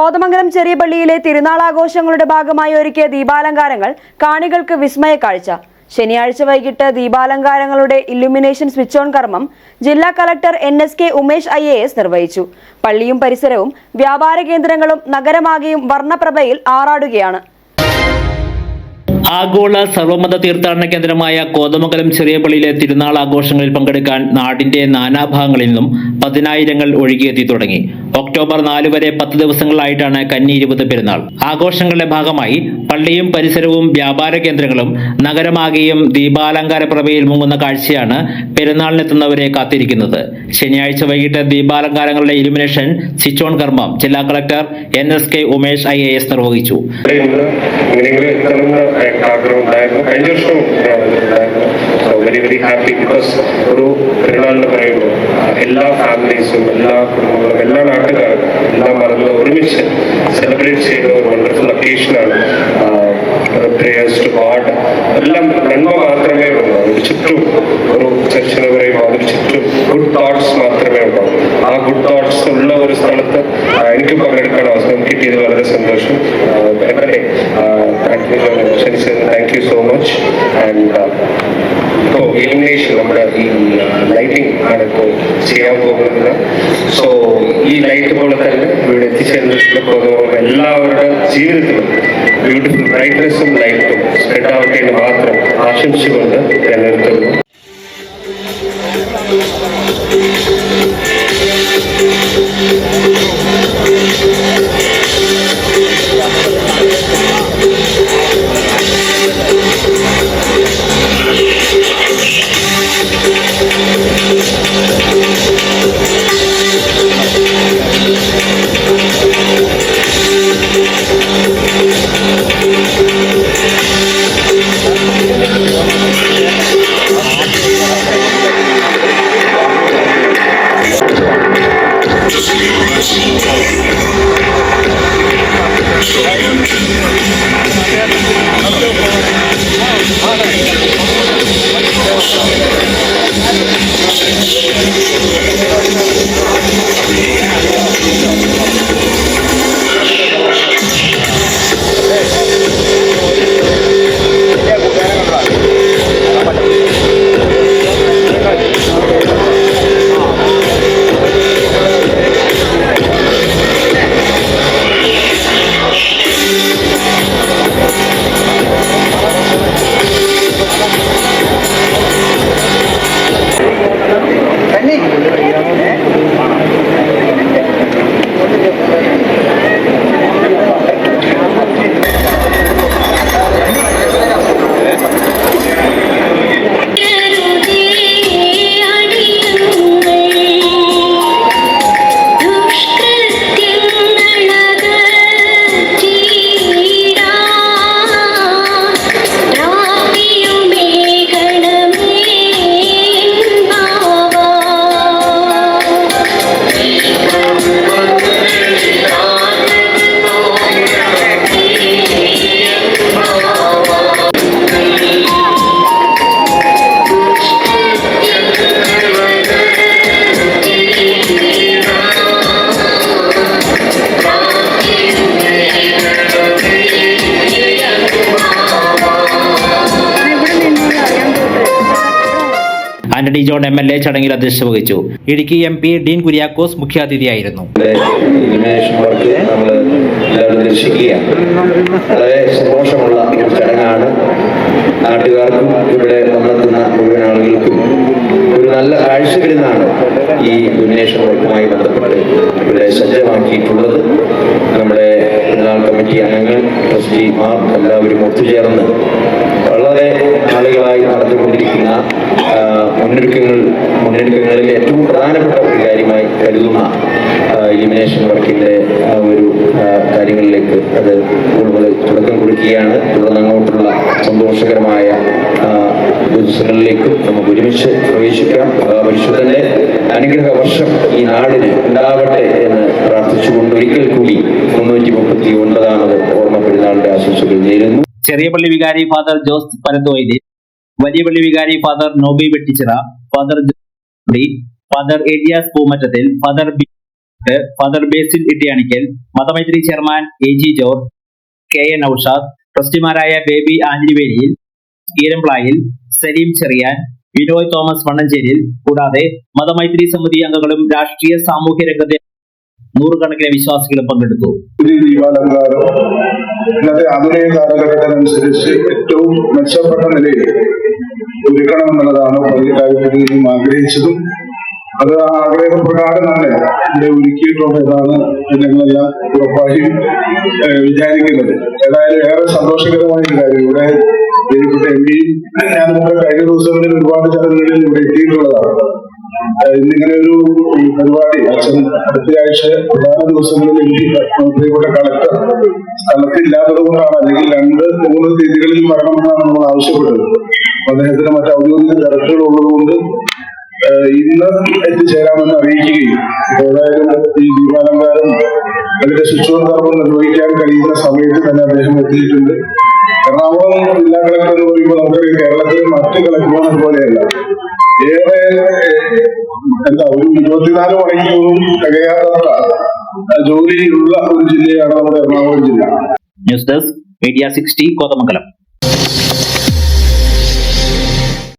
കോതമംഗലം ചെറിയ പള്ളിയിലെ തിരുനാളാഘോഷങ്ങളുടെ ഭാഗമായി ഒരുക്കിയ ദീപാലങ്കാരങ്ങൾ കാണികൾക്ക് വിസ്മയ കാഴ്ച. ശനിയാഴ്ച വൈകിട്ട് ദീപാലങ്കാരങ്ങളുടെ ഇല്ലുമിനേഷൻ സ്വിച്ച് ഓൺ കർമ്മം ജില്ലാ collector N S K Umesh I A S നിർവഹിച്ചു. പള്ളിയും പരിസരവും വ്യാപാര കേന്ദ്രങ്ങളും നഗരമാകെയും വർണപ്രഭയിൽ ആറാടുകയാണ്. ആഗോള സർവമത തീർത്ഥാടന കേന്ദ്രമായ കോതമംഗലം ചെറിയ പള്ളിയിലെ തിരുനാൾ ആഘോഷങ്ങളിൽ പങ്കെടുക്കാൻ നാടിന്റെ നാനാഭാഗങ്ങളിൽ നിന്നും പതിനായിരങ്ങൾ ഒഴുകിയെത്തി തുടങ്ങി. ഒക്ടോബർ നാല് വരെ പത്ത് ദിവസങ്ങളായിട്ടാണ് കന്നി ഇരുപത് പെരുന്നാൾ. ആഘോഷങ്ങളുടെ ഭാഗമായി പള്ളിയും പരിസരവും വ്യാപാര കേന്ദ്രങ്ങളും നഗരമാകെയും ദീപാലങ്കാര പ്രഭയിൽ മുങ്ങുന്ന കാഴ്ചയാണ് പെരുന്നാളിനെത്തുന്നവരെ കാത്തിരിക്കുന്നത്. ശനിയാഴ്ച വൈകിട്ട് ദീപാലങ്കാരങ്ങളുടെ ഇലുമിനേഷൻ സ്വിച്ച് ഓൺ കർമ്മം ജില്ലാ collector N S K Umesh I A S നിർവഹിച്ചു. എല്ലാ ഫാമിലീസും എല്ലാ കുടുംബങ്ങളും എല്ലാ നാട്ടുകാരും എല്ലാം മറന്ന് ഒരുമിച്ച് സെലിബ്രേറ്റ് ചെയ്ത ഒരു വണ്ടർഫുൾ ഒക്കേഷനാണ് പ്രേയേഴ്സ് ടു ഗോഡ് എല്ലാം നന്മ മാത്രമേ ഉള്ളൂ. അതിന് ചുറ്റും ഒരു ചർച്ചിനെ പറയുമ്പോൾ അതിന് ചുറ്റും ഗുഡ് തോട്ട്സ് മാത്രമേ ഉണ്ടാവും ആ ഗുഡ് തോട്ട്സ് ഉള്ള ഒരു സ്ഥലത്ത് ആ, എനിക്ക് പങ്കെടുക്കാൻ അവസരം കിട്ടിയത് വളരെ സന്തോഷം. ക്ഷണിച്ചത് thank you so much and ഇപ്പോൾ ഇലിമിനേഷൻ നമ്മുടെ ഈ ലൈറ്റിംഗ് ആണ് ഇപ്പോൾ ചെയ്യാൻ പോകുന്നത്. സോ ഈ ലൈറ്റ് പോലെ തന്നെ ഇവിടെ എത്തിച്ചേർന്നിട്ടുള്ള പോകുമ്പോൾ എല്ലാവരുടെ ജീവിതത്തിലും ബ്യൂട്ടിഫുൾ ബ്രൈറ്റ്നസ്സും ലൈറ്റും സ്പ്രെഡ് ആവട്ടെ എന്ന് മാത്രം ആശംസിച്ചുകൊണ്ട് Yeah. Antony John M L A ചടങ്ങിൽ അധ്യക്ഷത വഹിച്ചു. ഇടുക്കി എം പി ഡീൻ കുര്യാക്കോസ് മുഖ്യാതിഥിയായിരുന്നു. സന്തോഷമുള്ള ഒരു ചടങ്ങാണ്. നാട്ടുകാർക്കും ഇവിടെ വന്നെത്തുന്ന മുഴുവൻ ഒരു നല്ല കാഴ്ച വരുന്നതാണ് ഈ ഇലിമിനേഷൻ വർക്കുമായി ബന്ധപ്പെട്ട് ഇവിടെ സജ്ജമാക്കിയിട്ടുള്ളത്. നമ്മുടെ പെരുന്നാൾ കമ്മിറ്റി അംഗങ്ങൾ ട്രസ്റ്റിമാർ എല്ലാവരും ഒത്തുചേർന്ന് വളരെ ആളുകളായി നടത്തിക്കൊണ്ടിരിക്കുന്ന ആ, മുന്നൊരുക്കങ്ങൾ മുന്നൊരുക്കങ്ങളിൽ ഏറ്റവും പ്രധാനപ്പെട്ട ഒരു കാര്യമായി കരുതുന്ന ഇലിമിനേഷൻ വർക്കിന്റെ ഒരു കാര്യങ്ങളിലേക്ക് അത് കൂടുതൽ തുടക്കം കൊടുക്കുകയാണ് തുടർന്ന് അങ്ങോട്ടുള്ള സന്തോഷകരമായ ദിവസങ്ങളിലേക്കും നമുക്ക് ഒരുമിച്ച് പ്രവേശിക്കാം. പരിശുദ്ധന്റെ അനുഗ്രഹ വർഷം ഈ നാടിന് ഉണ്ടാവട്ടെ എന്ന് പ്രാർത്ഥിച്ചുകൊണ്ട് ഒരിക്കൽ കൂടി മുന്നൂറ്റി മുപ്പത്തി ഒൻപതാമത് ഓർമ്മ പെരുന്നാളിന്റെ ആശംസകൾ നേരുന്നു. ചെറിയ പള്ളി വികാരി ഫാദർ ജോസ് പരന്തോയിലി വലിയ പള്ളി വികാരി father Noby Vettichira father father Elias Poomattathil father B father Basil Ittiyanikkal മതമൈത്രി chairman A G George K N Aushad ട്രസ്റ്റിമാരായ Baby ആഞ്ഞിലിവേലിയിൽ ഈരംപ്ലായിൽ Saleem Cherian Vinoy Thomas വണ്ണഞ്ചേരിയിൽ കൂടാതെ മതമൈത്രി സമിതി അംഗങ്ങളും രാഷ്ട്രീയ സാമൂഹ്യ രംഗത്തെ നൂറുകണക്കിന് വിശ്വാസികൾ പങ്കെടുത്തു. ആധുനിക കാലഘട്ടത്തിനനുസരിച്ച് ഏറ്റവും മെച്ചപ്പെട്ട നിലയിൽ ഒരുക്കണമെന്നുള്ളതാണ് പള്ളിക്കാര്യത്തിൽ നിന്നും ആഗ്രഹിച്ചതും. അത് ആഗ്രഹപ്രകാരം തന്നെ ഇവിടെ ഒരുക്കിയിട്ടുള്ളതാണ് ഞങ്ങളെല്ലാം ഉറപ്പായും വിചാരിക്കുന്നത്. ഏതായാലും ഏറെ സന്തോഷകരമായ ഒരു കാര്യം. ഇവിടെ വേദിപ്പെട്ട എം പിയും നമ്മുടെ കഴിഞ്ഞ ദിവസങ്ങളിൽ ഒരുപാട് ചടങ്ങുകളിൽ ഇവിടെ എത്തിയിട്ടുള്ളതാണ്. ഇന്നിങ്ങനെ ഒരു പരിപാടി അടുത്തയാഴ്ച പ്രധാന ദിവസങ്ങളിൽ പ്രിയപ്പെട്ട കളക്ടർ സ്ഥലത്തില്ലാത്തത് കൊണ്ടാണ് അല്ലെങ്കിൽ രണ്ട് മൂന്ന് തീയതികളിൽ വരണമെന്നാണ് നമ്മൾ ആവശ്യപ്പെട്ടത് അദ്ദേഹത്തിന് മറ്റ് ഔദ്യോഗിക തിരക്കുകൾ ഉള്ളതുകൊണ്ട് ഇന്ന് എത്തിച്ചേരാമെന്ന് അറിയിക്കുകയും ഏതായാലും ഈ ദീപാലങ്കാരം അതിന്റെ ശുചിത്വ നിർവഹിക്കാൻ കഴിയുന്ന സമയത്ത് തന്നെ അദ്ദേഹം എത്തിയിട്ടുണ്ട്. എറണാകുളം ജില്ലാ കളക്ടർ എന്ന് പറയുമ്പോൾ കേരളത്തിലെ മറ്റ് കളക്ടർമാരെ പോലെയല്ല. ഏറെ എന്താ ഒരു ഇരുപത്തിനാല് മണിക്കൂറും തികയാത്ത ജോലിയുള്ള ഒരു ജില്ലയാണ് നമ്മുടെ എറണാകുളം ജില്ല. News desk media sixty Kothamangalam